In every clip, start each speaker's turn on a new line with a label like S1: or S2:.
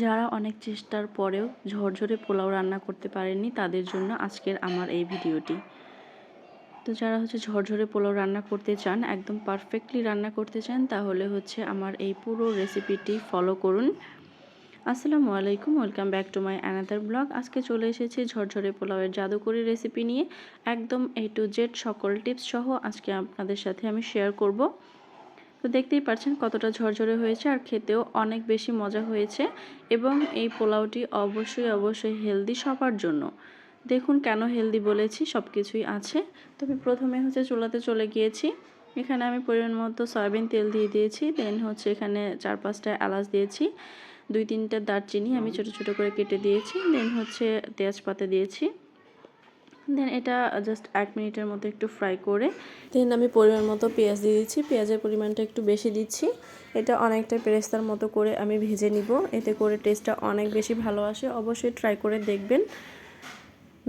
S1: যারা অনেক চেষ্টার পরেও ঝরঝরে পোলাও রান্না করতে পারেননি তাদের জন্য আজকের আমার এই ভিডিওটি। তো যারা হচ্ছে ঝরঝরে পোলাও রান্না করতে চান, একদম পারফেক্টলি রান্না করতে চান, তাহলে হচ্ছে আমার এই পুরো রেসিপিটি ফলো করুন। আসসালামু আলাইকুম welcome back to my another blog আজকে চলে এসেছি ঝরঝরে পোলাওয়ের জাদুকরি রেসিপি নিয়ে। একদম এ টু জেড সকল টিপস সহ আজকে আপনাদের সাথে আমি শেয়ার করব। তো দেখতেই পাচ্ছেন কতটা ঝরঝরে হয়েছে আর খেতেও অনেক বেশি মজা হয়েছে এবং এই পোলাওটি অবশ্যই অবশ্যই হেলদি সবার জন্য। দেখুন কেন হেলদি বলেছি সব কিছুই আছে। তো আমি প্রথমে হচ্ছে চুলাতে চলে গিয়েছি। এখানে আমি পরিমাণ মতো সয়াবিন তেল দিয়ে দিয়েছি দেন হচ্ছে এখানে চার পাঁচটা এলাচ দিয়েছি, দুই তিনটা দারচিনি আমি ছোট ছোট করে কেটে দিয়েছি দেন হচ্ছে তেজপাতা দিয়েছি। দেন এটা জাস্ট এক মিনিটের মতো একটু ফ্রাই করে। দেন আমি পরিমাণ মতো পেঁয়াজ দিয়ে দিচ্ছি। পেঁয়াজের পরিমাণটা একটু বেশি দিচ্ছি। এটা অনেকটা পেরেস্তার মতো করে আমি ভেজে নিব। এতে করে টেস্টটা অনেক বেশি ভালো আসে। অবশ্যই ট্রাই করে দেখবেন।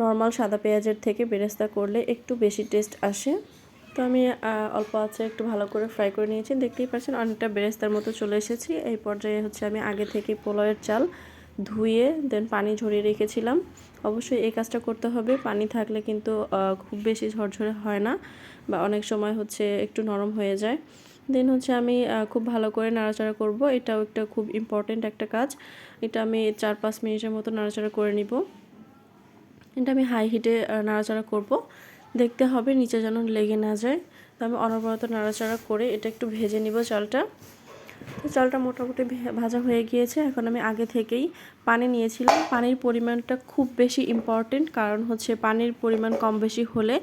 S1: নর্মাল সাদা পেঁয়াজের থেকে বেরেস্তা করলে একটু বেশি টেস্ট আসে। তো আমি অল্প আছে একটু ভালো করে ফ্রাই করে নিয়েছি। দেখতেই পাচ্ছেন, অনেকটা বেরেস্তার মতো চলে এসেছি। এই পর্যায়ে হচ্ছে আমি আগে থেকে পোলাওয়ের চাল ধুয়ে দেন পানি ঝরিয়ে রেখেছিলাম। অবশ্যই এই কাজটা করতে হবে। পানি থাকলে কিন্তু খুব বেশি ঝরঝরে হয় না বা অনেক সময় হচ্ছে একটু নরম হয়ে যায়। দেন হচ্ছে আমি খুব ভালো করে নাড়াচাড়া করব। এটাও একটা খুব ইম্পর্টেন্ট একটা কাজ। এটা আমি চার পাঁচ মিনিটের মতো নাড়াচাড়া করে নিব। এটা আমি হাই হিটে নাড়াচাড়া করব। দেখতে হবে নিচে যেন লেগে না যায়। তো আমি অনবরত নাড়াচাড়া করে এটা একটু ভেজে নিব চালটা। তো চালটা মোটামুটি ভাজা হয়ে গিয়েছে। এখন আমি আগে থেকেই পানি নিয়েছিলাম। পানির পরিমাণটা খুব বেশি ইম্পর্টেন্ট কারণ হচ্ছে পানির পরিমাণ কম বেশি হলে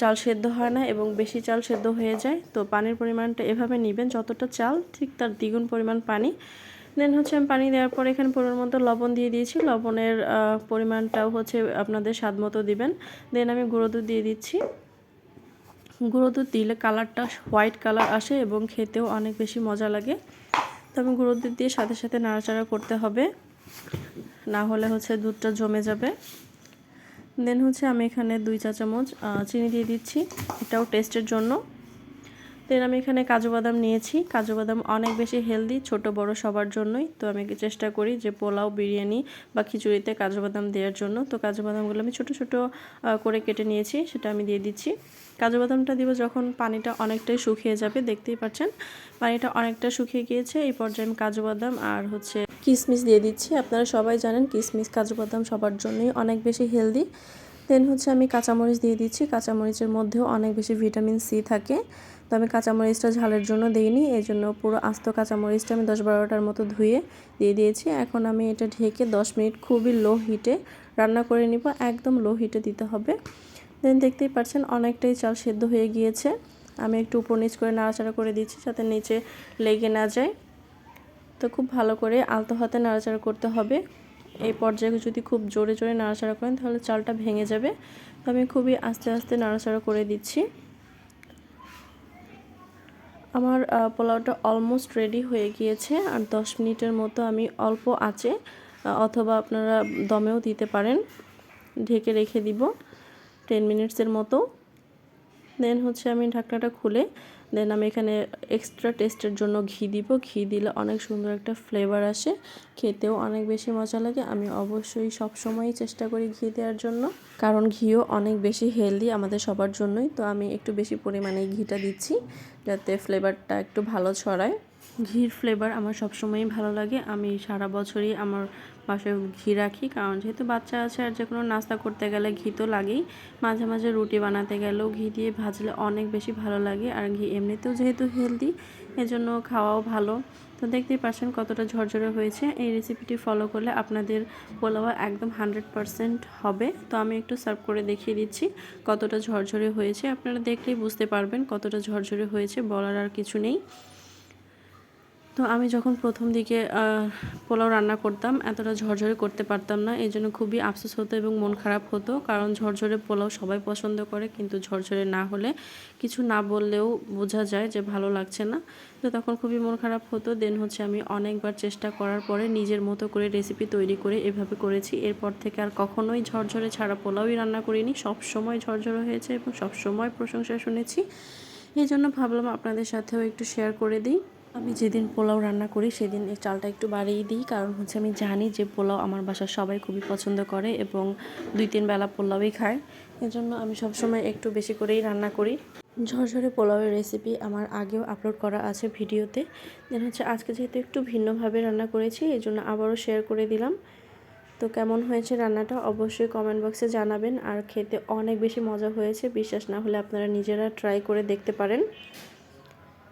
S1: চাল সেদ্ধ হয় না এবং বেশি চাল সেদ্ধ হয়ে যায়। তো পানির পরিমাণটা এভাবে নেবেন, যতটা চাল, ঠিক তার দ্বিগুণ পরিমাণ পানি। দেন হচ্ছে আমি পানি দেওয়ার পর এখানে পরিমাণ মতো লবণ দিয়ে দিয়েছি। লবণের পরিমাণটাও হচ্ছে আপনাদের স্বাদ মতো দিবেন। দেন আমি গুঁড়ো দুধ দিয়ে দিচ্ছি। গুঁড়ো দুধ দিলে কালারটা হোয়াইট কালার আসে এবং খেতেও অনেক বেশি মজা লাগে। তো আমি গুঁড়ো দুধ দিয়ে সাথে সাথে নাড়াচাড়া করতে হবে। না হলে হচ্ছে দুধটা জমে যাবে। দেন হচ্ছে আমি এখানে দুই চা চামচ চিনি দিয়ে দিচ্ছি। এটাও টেস্টের জন্য। দেন আমি এখানে কাজু বাদাম নিয়েছি। কাজু বাদাম অনেক বেশি হেলদি ছোট, বড় সবার জন্যই। তো আমি চেষ্টা করি যে পোলাও, বিরিয়ানি বা খিচুড়িতে কাজু বাদাম দেওয়ার জন্য। তো কাজু বাদামগুলো আমি ছোট ছোট করে কেটে নিয়েছি, সেটা আমি দিয়ে দিচ্ছি। কাজু বাদামটা দিব যখন পানিটা অনেকটাই শুকিয়ে যাবে, দেখতেই পাচ্ছেন? পানিটা অনেকটা শুকিয়ে গিয়েছে, এই পর্যায়ে আমি কাজু বাদাম আর হচ্ছে কিশমিশ দিয়ে দিচ্ছি। আপনারা সবাই জানেন কিশমিশ কাজু বাদাম সবার জন্যই অনেক বেশি হেলদি দেন হচ্ছে আমি কাঁচামরিচ দিয়ে দিচ্ছি। কাঁচামরিচের মধ্যেও অনেক বেশি ভিটামিন সি থাকে। তো আমি কাঁচামরিচটা ঝালের জন্য দিইনি, এই জন্য পুরো আস্ত কাঁচামরিচটা আমি দশ বারোটার মতো ধুয়ে দিয়ে দিয়েছি। এখন আমি এটা ঢেকে দশ মিনিট খুবই লো হিটে রান্না করে নিব, একদম লো হিটে দিতে হবে। দেন দেখতেই পাচ্ছেন অনেকটাই চাল সেদ্ধ হয়ে গিয়েছে। আমি একটু উপর নিচ করে নাড়াচাড়া করে দিচ্ছি যাতে নিচে লেগে না যায়। তো খুব ভালো করে আলতো হাতে নাড়াচাড়া করতে হবে। এই পর্যায়ে যদি খুব জোরে জোরে নাড়াচাড়া করেন তাহলে চালটা ভেঙে যাবে। তো আমি খুবই আস্তে আস্তে নাড়াচাড়া করে দিচ্ছি। আমার পোলাওটা অলমোস্ট রেডি হয়ে গিয়েছে। আর দশ মিনিটের মতো আমি অল্প আঁচে অথবা আপনারা দমেও দিতে পারেন। ঢেকে রেখে দিব টেন মিনিটসের মতো। দেন হচ্ছে আমি ঢাকনাটা খুলে দেন আমি এখানে এক্সট্রা টেস্টের জন্য ঘি দিব। ঘি দিলে অনেক সুন্দর একটা ফ্লেভার আসে। খেতেও অনেক বেশি মজা লাগে। আমি অবশ্যই সব সময়ই চেষ্টা করি ঘি দেওয়ার জন্য। কারণ ঘিও অনেক বেশি হেলদি আমাদের সবার জন্যই। তো আমি একটু বেশি পরিমাণে ঘিটা দিচ্ছি যাতে ফ্লেভারটা একটু ভালো ছড়ায়। ঘির ফ্লেভার আমার সবসময়ই ভালো লাগে। আমি সারা বছরই আমার বাসায় ঘি রাখি, কারণ যেহেতু বাচ্চা আছে আর যে কোনো নাস্তা করতে গেলে ঘি তো লাগেই, মাঝে মাঝে রুটি বানাতে গেলেও ঘি দিয়ে ভাজলে অনেক বেশি ভালো লাগে। আর ঘি এমনিতেও যেহেতু হেলদি এজন্য খাওয়াও ভালো। তো দেখতেই পাচ্ছেন কতটা ঝরঝরে হয়েছে। এই রেসিপিটি ফলো করলে আপনাদের পোলাওয়া একদম হান্ড্রেড হবে। তো আমি একটু সার্ভ করে দেখিয়ে দিচ্ছি কতটা ঝরঝরে হয়েছে। আপনারা দেখলেই বুঝতে পারবেন কতটা ঝরঝরে হয়েছে, বলার আর কিছু নেই। তো আমি যখন প্রথম দিকে পোলাও রান্না করতাম, এতটা ঝরঝরে করতে পারতাম না। এই জন্য খুবই আফসোস হতো এবং মন খারাপ হতো। কারণ ঝরঝরে পোলাও সবাই পছন্দ করে, কিন্তু ঝরঝরে না হলে কিছু না বললেও বোঝা যায় যে ভালো লাগছে না। তো তখন খুবই মন খারাপ হতো। দেন হচ্ছে আমি অনেকবার চেষ্টা করার পরে নিজের মতো করে রেসিপি তৈরি করে এভাবে করেছি। এরপর থেকে আর কখনোই ঝরঝরে ছাড়া পোলাওই রান্না করিনি। সব সময় ঝরঝরে হয়েছে এবং সব সময় প্রশংসা শুনেছি। এই জন্য ভাবলাম আপনাদের সাথেও একটু শেয়ার করে দিই। আমি যেদিন পোলাও রান্না করি, সেদিন এই চালটা একটু বাড়িয়ে দিই। কারণ হচ্ছে আমি জানি যে পোলাও আমার বাসার সবাই খুবই পছন্দ করে এবং দুই তিন বেলা পোলাওই খায়। এজন্য আমি সবসময় একটু বেশি করেই রান্না করি। ঝরঝরে পোলাওয়ের রেসিপি আমার আগেও আপলোড করা আছে ভিডিওতে। দেন হচ্ছে আজকে যেহেতু একটু ভিন্নভাবে রান্না করেছি এই জন্য আবারও শেয়ার করে দিলাম। তো কেমন হয়েছে রান্নাটা অবশ্যই কমেন্ট বক্সে জানাবেন। আর খেতে অনেক বেশি মজা হয়েছে, বিশ্বাস না হলে আপনারা নিজেরা ট্রাই করে দেখতে পারেন।